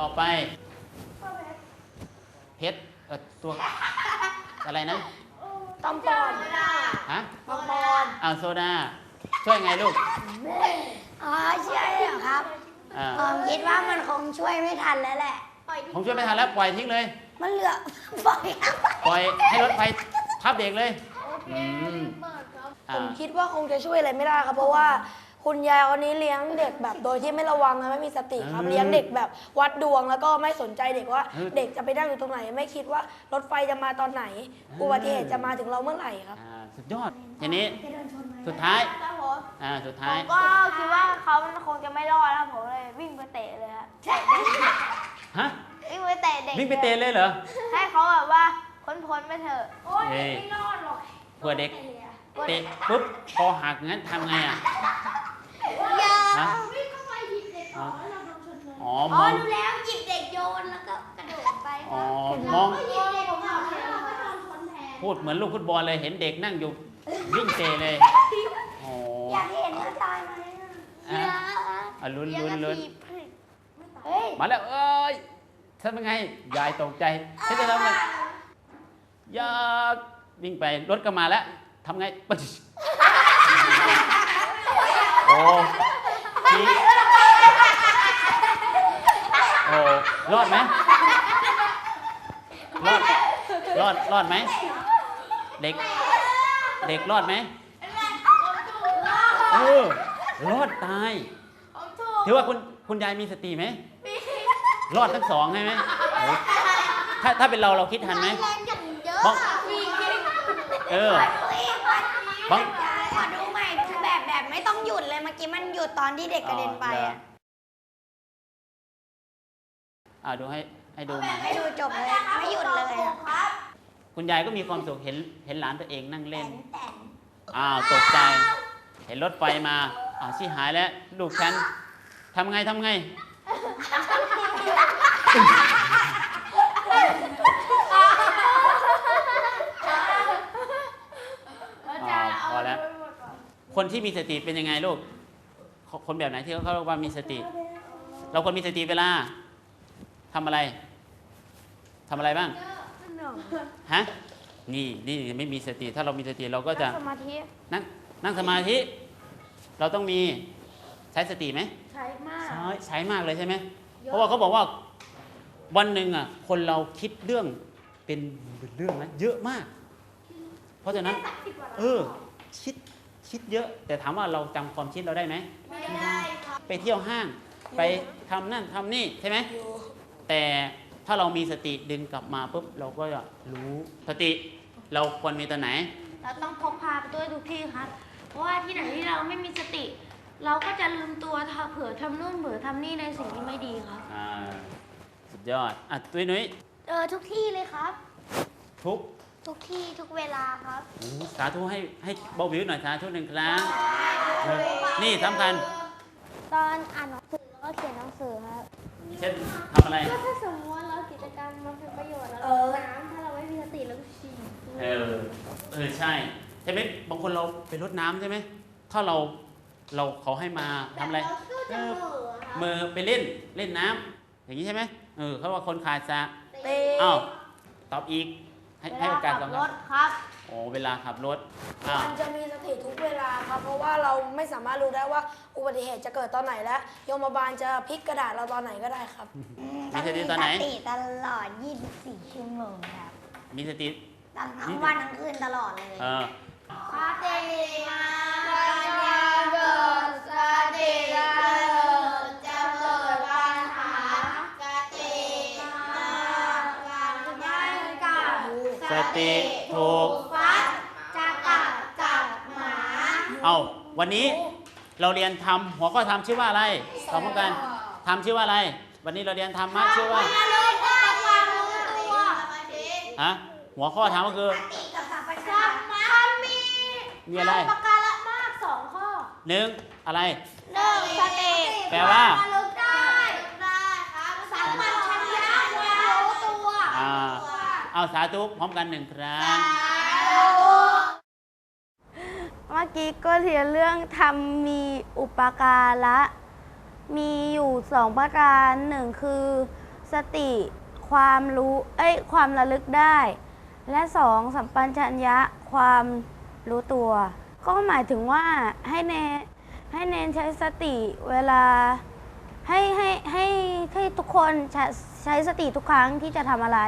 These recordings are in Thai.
ต่อไป เพชรเอ่อตัวอะไรนะตอมปอนฮะตอมปอนอ้าวโซดา ช่วยไงลูก อ๋อใช่เหรอครับอ่าผมคิดว่ามันคงช่วยไม่ทันแล้วแหละผมช่วยไม่ทันแล้วปล่อยทิ้งเลย มันเหลือปล่อยครับปล่อยให้รถไฟทับเด็กเลยอืมผอ่ามคิดว่าคงจะช่วยอะไรไม่ได้ครับเพราะว่า คุณยายคนนี้เลี้ยงเด็กแบบโดยที่ไม่ระวังและไม่มีสติครับ เลี้ยงเด็กแบบวัดดวงแล้วก็ไม่สนใจเด็กว่าเด็กจะไปนั่งอยู่ตรงไหน ไม่คิดว่ารถไฟจะมาตอนไหน อุบัติเหตุจะมาถึงเราเมื่อไหร่ครับ อ่าสุดยอดทีนี้สุดท้ายครับผมอ่าสุดผท้ายมก็คิดว่าเขามันคงจะไม่รอดแล้วผมเลยวิ่งไปเตะเลยฮะฮะวิ่งไปเตะเด็กวิ่งไปเตะเลยเหรอให้เขาแบบว่าพ้นพ้นๆไปเถอะเอ้ยเพื่อเด็กเตะปุ๊บคอหักงั้นทำไงอะ อย่าฮะวิ่งเข้าไปหยิบเด็กอ๋ออ๋ออ๋มอองรู้แล้วหยิบเด็กโยนแล้วก็กระโดดไปอ๋อมองหยิบเด็กผมเอาแล้วก็โดนชนแทนพูดเหมือนลูกฟุตบอลเลยเห็นเด็กนั่งอยู่วิ่งเตะเลยโอ้อยากเห็นว่าตายไหมอะอะลุ้นลุ้นลุ้นเฮ้ยมาแล้วเอ้ยทำยังไงยายตกใจฉันจะทำไงยากวิ่งไปรถก็มาแล้วทำไงปึ๊ดโอ้ ทีโอ้รอดไหมรอดรอดรอดไหมเด็ก เด็กรอดไหมเออรอดตาย ถือว่าคุณคุณยายมีสติไหมรอดทั้งสองใช่ไหมโอ้ถ้าถ้าเป็นเราเราคิดทันไหมบางเออบาง ยุดตอนที่เด็กกระเด็นไปอะอ่าดูให้ให้ดูมาให้ดูจบเลยไม่หยุดเลยอะคุณยายก็มีความสุขเห็นเห็นหลานตัวเองนั่งเล่นแต่อ้าวตกใจ เห็นรถไฟมาอ้าวชิหายแล้วลูกฉันทำไงทำไงอ้าวพอแล้ว คนที่มีสติเป็นยังไงลูก คนแบบไหนที่เขาเรียกว่ามีสติ เราควรมีสติเวลาทำอะไรทำอะไรบ้างฮะนี่นี่ไม่มีสติ ถ้าเรามีสติเราก็จะสมาธินั่งนั่งสมาธิ เราต้องมีใช้สติไหมใช้มากใช้ใช้มากเลยใช่ไหมเพราะว่าเขาบอกว่าวันหนึ่งอะ คนเราคิดเรื่องเป็นเป็นเรื่องนะเยอะมาก เพราะฉะนั้น เออ คิด คิดเยอะ แต่ถามว่าเราจำความคิดเราได้ไหมไม่ได้ครับไปเที่ยวห้างไปทำนั่นทำนี่ใช่ไหมแต่ถ้าเรามีสติดึงกลับมาปุ๊บเราก็จะรู้สติเราควรมีตัวไหน เราต้องพกพาไปด้วยทุกที่ครับ เพราะว่าที่ไหนที่เราไม่มีสติ เราก็จะลืมตัวถ้าเผื่อทำนู่นเผื่อทำนี่ในสิ่งที่ไม่ดีครับอ่าสุดยอดอะตุ้ยนุ้ยเออทุกที่เลยครับ ทุก ทุกที่ทุกเวลาครับโอ้สาธุให้ให้เบาวิวหน่อยสาธุหนึ่งครั้งเออนี่สำคัญ ตอนอ่านหนังสือแล้วก็เขียนหนังสือครับเช่นทำอะไร ก็ถ้าสมมติว่าเรากิจกรรมมันเป็นประโยชน์แล้วเอเราอน้ำถ้าเราไม่มีสติเราก็ฉี่เออ เออใช่ใช่ไหมบางคนเราไปรดน้ำใช่ไหมถ้าเราเราเขาให้มาทำอะไรเออมือไปเล่นเล่นน้ำอย่างนี้ใช่ไหมเออเขาว่าคนขาดสะเต้อ้าวตอบอีก ให้เวให้ลาโอกาสขัสอบงรถครับโอ้เวลาขับรถอ้าวมันจะมีสติทุกเวลาครับ เพราะว่าเราไม่สามารถรู้ได้ว่าอุบัติเหตุจะเกิดตอนไหนและโยมบาลจะพลิกกระดาษเราตอนไหนก็ได้ครับ มีสติตอนไหน ติตลอด 24 ชั่วโมงครับมีสติทั้งวันทั้งคืนตลอดเลยเออสติมา ติถูกฟัดจะกัดจับหมาเอาวันนี้เราเรียนทำหัวข้อทำชื่อว่าอะไรพร้อมกันทำชื่อว่าอะไร วันนี้เราเรียนธรรมะชื่อว่าอย่าลืมได้ความรู้ตัวฮะหัวข้อถามก็คือสัมมามีมีอะไรประการละมากสองข้อหนึ่งอะไรหนึ่งสติแปลว่า ระลึกได้ได้ครับสัมปชัญญะความรู้ตัว อ่า เอาสาธุพร้อมกันหนึ่งครั้ง เมื่อกี้ก็เรียนเรื่องทำมีอุปการะ มีอยู่สองประการหนึ่งคือ สติความรู้เอ้ยความระลึกได้ และสองสัมปัญญะความรู้ตัว ก็หมายถึงว่าให้เนให้เนนใช้สติเวลาให้ให้ให้ให้ทุกคนใช้ใช้สติทุกครั้งที่จะทำอะไร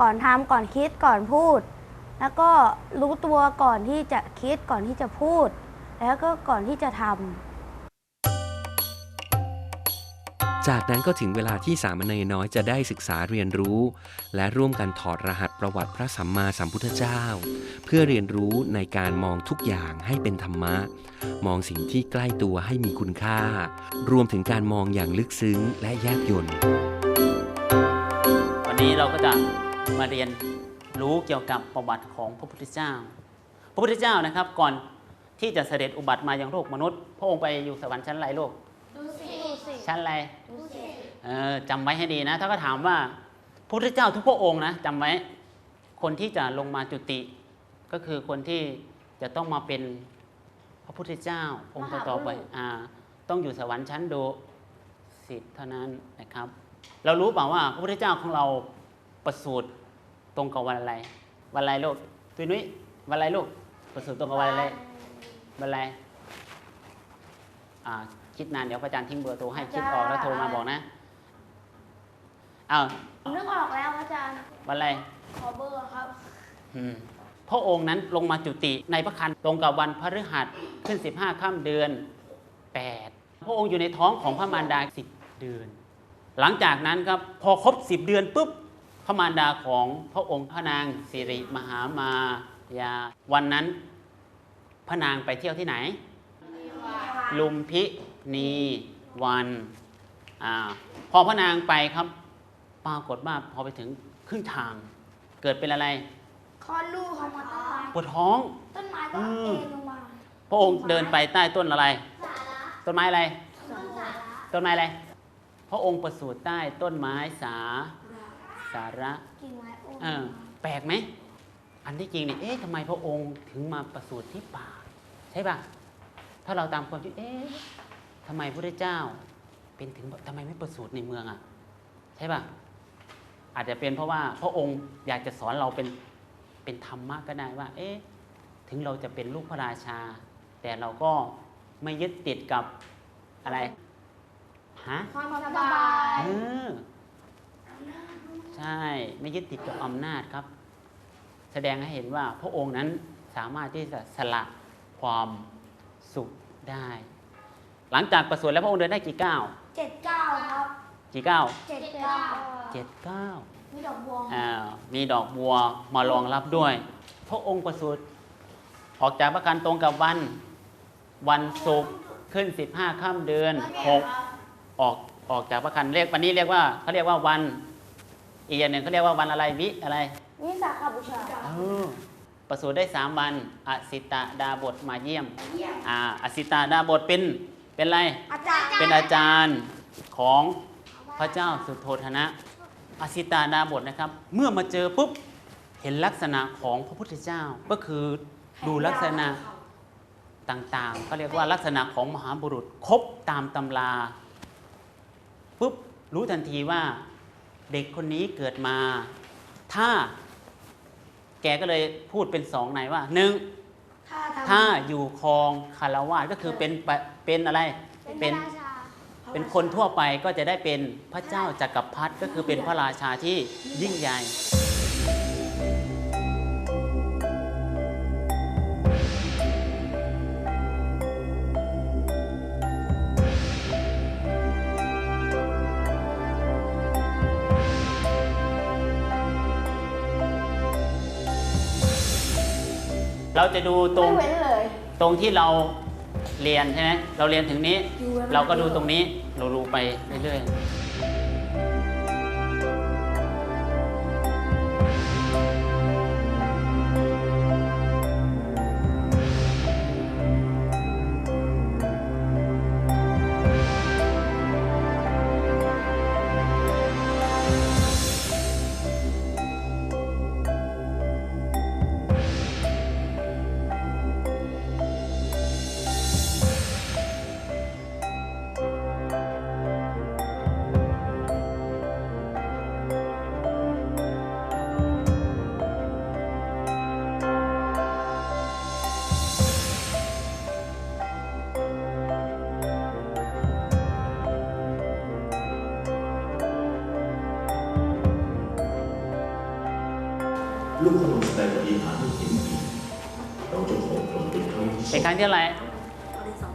ก่อนทำก่อนคิดก่อนพูด แล้วก็รู้ตัวก่อนที่จะคิดก่อนที่จะพูด แล้วก็ก่อนที่จะทำจากนั้นก็ถึงเวลาที่สามเณรน้อยจะได้ศึกษาเรียนรู้ และร่วมกันถอดรหัสประวัติพระสัมมาสัมพุทธเจ้า เพื่อเรียนรู้ในการมองทุกอย่างให้เป็นธรรมะ มองสิ่งที่ใกล้ตัวให้มีคุณค่า รวมถึงการมองอย่างลึกซึ้งและแยบยลวันนี้เราก็จะ มาเรียนรู้เกี่ยวกับประวัติของพระพุทธเจ้า พระพุทธเจ้านะครับก่อนที่จะเสด็จอุบัติมายังโลกมนุษย์ พระองค์ไปอยู่สวรรค์ชั้นอะไรโลกดูสิชั้นอะไรเออจำไว้ให้ดีนะ ถ้าก็ถามว่าพระพุทธเจ้าทุกพระองค์นะจำไว้คนที่จะลงมาจุติ ก็คือคนที่จะต้องมาเป็นพระพุทธเจ้าองค์ต่อๆไปอ่าต้องอยู่สวรรค์ชั้นดุสิทธิ์เท่านั้นนะครับ เรารู้เปล่าว่าพระพุทธเจ้าของเรา ประสูติตรงกับวันอะไร วันอะไรลูกตุยนุ้ยวันอะไรลูกประสูติตรงกับวันอะไรวันอะไรอ่าคิดนานเดี๋ยวพระอาจารย์ทิ้งเบอร์โทรให้คิดออกแล้วโทรมาบอกนะอ้าวนึกออกแล้วอาจารย์วันอะไรขอเบอร์ครับอืมพระองค์นั้นลงมาจุติในพระคันตรงกับวันพฤหัสขึ้น 15ค่ำเดือน 8 พระองค์อยู่ในท้องของพระมารดา 10 เดือน หลังจากนั้นครับพอครบ 10 เดือนปุ๊บ พระมารดาของพระองค์พระนางสิริมหามายา วันนั้นพระนางไปเที่ยวที่ไหน ลุมพินีวันอาพอพระนางไปครับปรากฏว่าพอไปถึงครึ่งทาง เกิดเป็นอะไรคลอดลูกเขามาต้นไม้ปวดท้องต้นไม้ก็อืเอมงลงมาพระองค์เดินไปใต้ต้นอะไร ต้นไม้อะไร ต้นไม้อะไร พระองค์ประสูติใต้ต้นไม้สา สาระกิ่งไม้โอ้เออแปลกไหม อันที่จริงเนี่ยเอ๊ะทำไมพระองค์ถึงมาประสูติที่ป่า ใช่ป่ะ ถ้าเราตามความคิดเอ๊ะทำไมพระพุทธเจ้า เป็นถึงทำไมไม่ประสูติในเมืองอะ ใช่ป่ะ อาจจะเป็นเพราะว่าพระองค์อยากจะสอนเราเป็นเป็นธรรมะก็ได้ว่า เอ๊ะถึงเราจะเป็นลูกพระราชา แต่เราก็ไม่ยึดติดกับอะไรฮะความสบายเออ ใช่ไม่ยึดติดกับอำนาจครับ แสดงให้เห็นว่าพระองค์นั้นสามารถที่จะสละความสุขได้ หลังจากประสูติแล้วพระองค์เดินได้กี่ก้าวเจ็ดเก้าครับกี่ก้าวเจ็ดเก้าเจ็ดก้าวมีดอกบัวอ่ามีดอกบัวมารองรับด้วย พระองค์ประสูติออกจากพระกันตรงกับวัน วันศุกร์ขึ้น15ค่ำเดือนหกออกออกจากพระคันเรียกวันนี้เรียกว่าเขาเรียกว่าวัน อีกอย่างหนึ่งเขาเรียกว่าวันอะไรวิอะไรวิสาขบูชาเออประสูติได้สามวันอสิตาดาบทมาเยี่ยมอ่าอสิตาดาบทเป็นเป็นอะไรอาจารย์เป็นอาจารย์ของพระเจ้าสุโธธนะอสิตาดาบทนะครับ เมื่อมาเจอปุ๊บเห็นลักษณะของพระพุทธเจ้าก็คือดูลักษณะต่างๆก็เรียกว่าลักษณะของมหาบุรุษครบตามตำราปุ๊บรู้ทันทีว่า เด็กคนนี้เกิดมา ถ้า แกก็เลยพูดเป็นสองในว่าหนึ่งถ้าทำถ้าอยู่ครองคารวาสก็คือเป็นปะเป็นอะไรเป็นเป็นคนทั่วไปก็จะได้เป็นพระเจ้าจักรพรรดิก็คือเป็นพระราชาที่ยิ่งใหญ่ เราจะดูตรงไม่เว้นเลย ตรงที่เราเรียนใช่ไหมเราเรียนถึงนี้ดูไว้เราก็ดูตรงนี้เราดูไปเรื่อย ลูกขนมแสดงปฏิหารที่เห็นเราจะขอปลงเป็นครั้งเป็นครั้งที่อะไร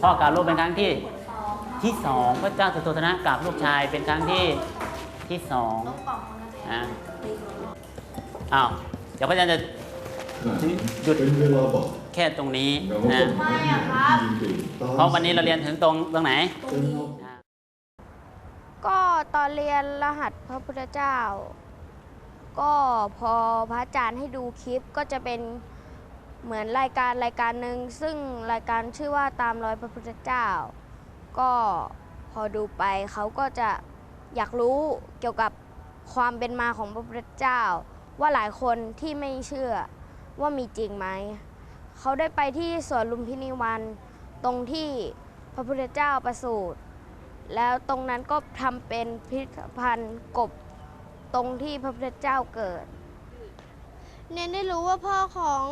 พ่อกราบลูกเป็นครั้งที่ที่สองพระเจ้าสุโธนะกราบลูกชายเป็นครั้งที่ที่สองอ้าวเดี๋ยวพระอาจารย์จะหยุดแค่ตรงนี้นะเพราะวันนี้เราเรียนถึงตรงตรงไหน ก็ตอนเรียนรหัสพระพุทธเจ้า ก็พอพระอาจารย์ให้ดูคลิปก็จะเป็นเหมือนรายการรายการหนึ่งซึ่งรายการชื่อว่าตามรอยพระพุทธเจ้า ก็พอดูไปเขาก็จะอยากรู้เกี่ยวกับความเป็นมาของพระพุทธเจ้า ว่าหลายคนที่ไม่เชื่อว่ามีจริงไหมเขาได้ไปที่สวนลุมพินีวัน ตรงที่พระพุทธเจ้าประสูติแล้วตรงนั้นก็ทำเป็นพิพิธภัณฑ์กบ ตรงที่พระพุทธเจ้าเกิด เนนได้รู้ว่าพ่อของ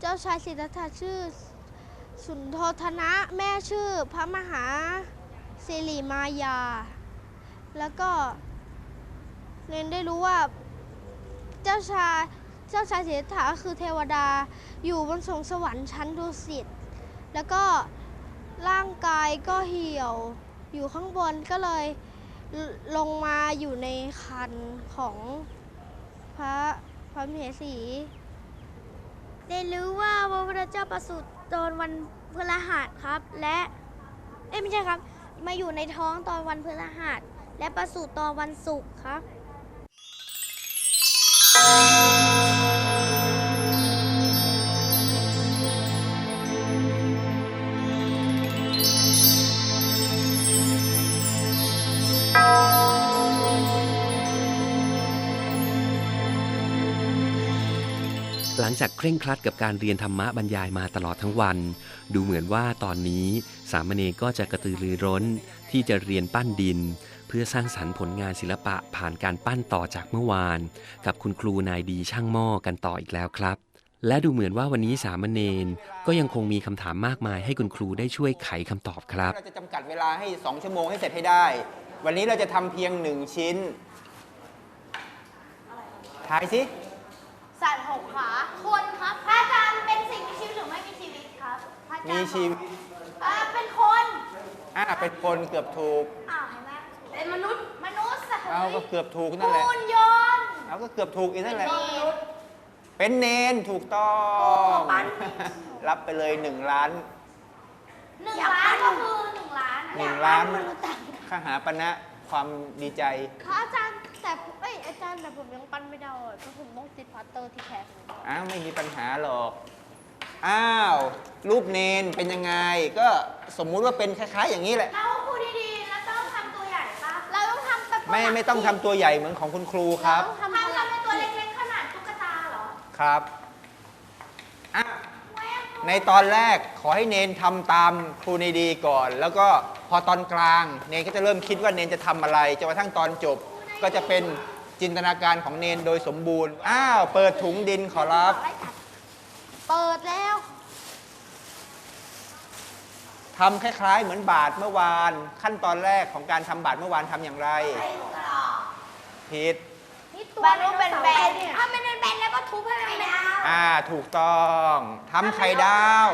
เจ้าชายสิทธัตถะชื่อ สุนทรธนะแม่ชื่อพระมหาสิริมายา แล้วก็เนนได้รู้ว่าเจ้าชายเจ้าชายสิทธัตถะคือเทวดาอยู่บนสงสวรรค์ชั้นดุสิตแล้วก็ร่างกายก็เหี่ยวอยู่ข้างบนก็เลย ลงมาอยู่ในคันของพระพระมเหสี ได้รู้ว่าพระพุทธเจ้าประสูติตอนวันพฤหัสครับ และเอ้ยไม่ใช่ครับ มาอยู่ในท้องตอนวันพฤหัสและประสูติตอนวันศุกร์ครับ หลังจากเคร่งครัดกับการเรียนธรรมะบรรยายมาตลอดทั้งวัน ดูเหมือนว่าตอนนี้สามเณรก็จะกระตือรือร้นที่จะเรียนปั้นดิน เพื่อสร้างสรรค์ผลงานศิลปะผ่านการปั้นต่อจากเมื่อวาน กับคุณครูนายดีช่างหม้อกันต่ออีกแล้วครับ และดูเหมือนว่าวันนี้สามเณรก็ยังคงมีคำถามมากมายให้คุณครูได้ช่วยไขคำตอบครับเราจะจำกัดเวลาให้ 2 ชั่วโมงให้เสร็จให้ได้ วันนี้เราจะทำเพียง1ชิ้นทายสิ สัตว์หกขา คนครับพระอาจารย์เป็นสิ่งมีชีวิตหรือไม่มีชีวิตครับพระอาจารย์มีชีวิต อ่าเป็นคนอ่าเป็นคนเกือบถูกอ้าวเห็นไหมเป็นมนุษย์ มนุษย์สัตว์เอาก็เกือบถูกนั่นแหละหุ่นยนต์เอาก็เกือบถูกอีกนั่นแหละมนุษย์เป็นเนนถูกต้องปั้นรับไปเลย1ล้านหนึ่งล้านก็คือหนึ่งล้านอะหนึ่งล้านข้าหาปณะความดีใจค่ะอาจารย์แต่ผมเอ้ยอาจารย์แต่ผมยังปั้นไม่ได้อะเพราะผมต้องติดพลาสเตอร์ที่แขนอ้าวไม่มีปัญหาหรอก อ้าว รูปเนนเป็นยังไง ก็สมมุติว่าเป็นคล้ายๆ อย่างนี้แหละ เราพูดดีๆ แล้วต้องทำตัวใหญ่ปะเราต้องทำแบบไม่ไม่ต้องทำตัวใหญ่เหมือนของคุณครูครับ ทำทำเป็นตัวเล็กๆขนาดตุ๊กตาเหรอครับอะในตอนแรกขอให้เนนทำตามครูในดีก่อน แล้วก็พอตอนกลาง เนนก็จะเริ่มคิดว่าเนนจะทำอะไรจนกระทั่งตอนจบ ก็จะเป็น จินตนาการของเนนโดยสมบูรณ์ อ้าว เปิดถุงดินขอรับ เปิดแล้ว ทำคล้าย ๆ เหมือนบาทเมื่อวาน ขั้นตอนแรกของการทำบาทเมื่อวานทำอย่างไรผิดบรรลุเป็นแบนถ้าไม่เป็นแบนแล้วก็ทุบให้มันเป็น อ่า ถูกต้อง ทำไข่ดาว